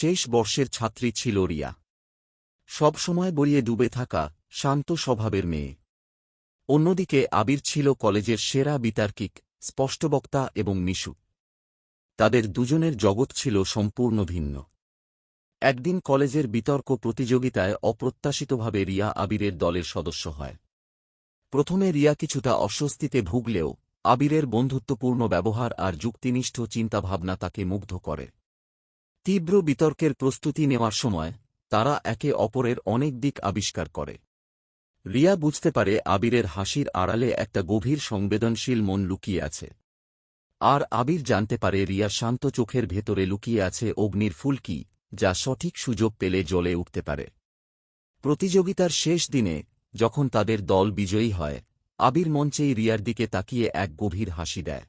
শেষ বর্ষের ছাত্রী ছিল রিয়া। সব সময় বইয়ে ডুবে থাকা শান্ত স্বভাবের মেয়ে। অন্যদিকে আবির ছিল কলেজের সেরা বিতার্কিক স্পষ্টবক্তা এবং মিশু। তাদের দুজনের জগৎ ছিল সম্পূর্ণ ভিন্ন। একদিন কলেজের বিতর্ক প্রতিযোগিতায় অপ্রত্যাশিতভাবে রিয়া আবিরের দলের সদস্য হয়। প্রথমে রিয়া কিছুটা অস্বস্তিতে ভুগলেও আবিরের বন্ধুত্বপূর্ণ ব্যবহার আর যুক্তিনিষ্ঠ চিন্তাভাবনা তাকে মুগ্ধ করে। তীব্র বিতর্কের প্রস্তুতি নেওয়ার সময় তারা একে অপরের অনেক দিক আবিষ্কার করে। রিয়া বুঝতে পারে আবিরের হাসির আড়ালে একটা গভীর সংবেদনশীল মন লুকিয়ে আছে। আর আবির জানতে পারে রিয়া শান্ত চোখের ভেতরে লুকিয়ে আছে অগ্নির ফুলকি যা সঠিক সুযোগ পেলে জ্বলে উঠতে পারে। প্রতিযোগিতার শেষ দিনে, যখন তাদের দল বিজয়ী হয়, আবির মঞ্চেই রিয়ার দিকে তাকিয়ে এক গভীর হাসি দেয়।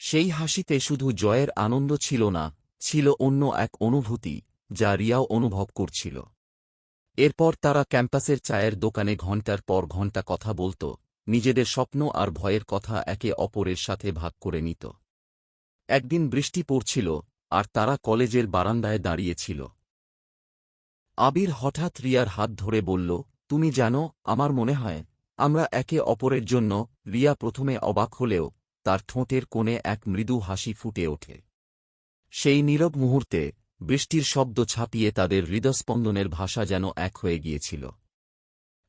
সেই হাসিতে শুধু জয়ের আনন্দ ছিল না ছিল অন্য এক অনুভূতি, যা রিয়াও অনুভব করছিল। এরপর তারা ক্যাম্পাসের চায়ের দোকানে ঘণ্টার পর ঘণ্টা কথা বলত, নিজেদের স্বপ্ন আর ভয়ের কথা একে অপরের সাথে ভাগ করে নিত। একদিন বৃষ্টি পড়ছিল, আর তারা কলেজের বারান্দায় দাঁড়িয়েছিল। আবির হঠাৎ রিয়ার হাত ধরে বলল, তুমি জানো, আমার মনে হয়, আমরা একে অপরের জন্য, রিয়া প্রথমে অবাক হলেও, তার ঠোঁটের কোণে এক মৃদু হাসি ফুটে ওঠে। সেই নীরব মুহূর্তে বৃষ্টির শব্দ ছাপিয়ে তাদের হৃদস্পন্দনের ভাষা যেন এক হয়ে গিয়েছিল।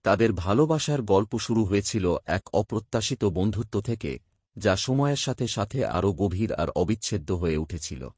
তাদের ভালোবাসার গল্প শুরু হয়েছিল এক অপ্রত্যাশিত বন্ধুত্ব থেকে, যা সময়ের সাথে সাথে আরও গভীর আর অবিচ্ছেদ্য হয়ে উঠেছিল।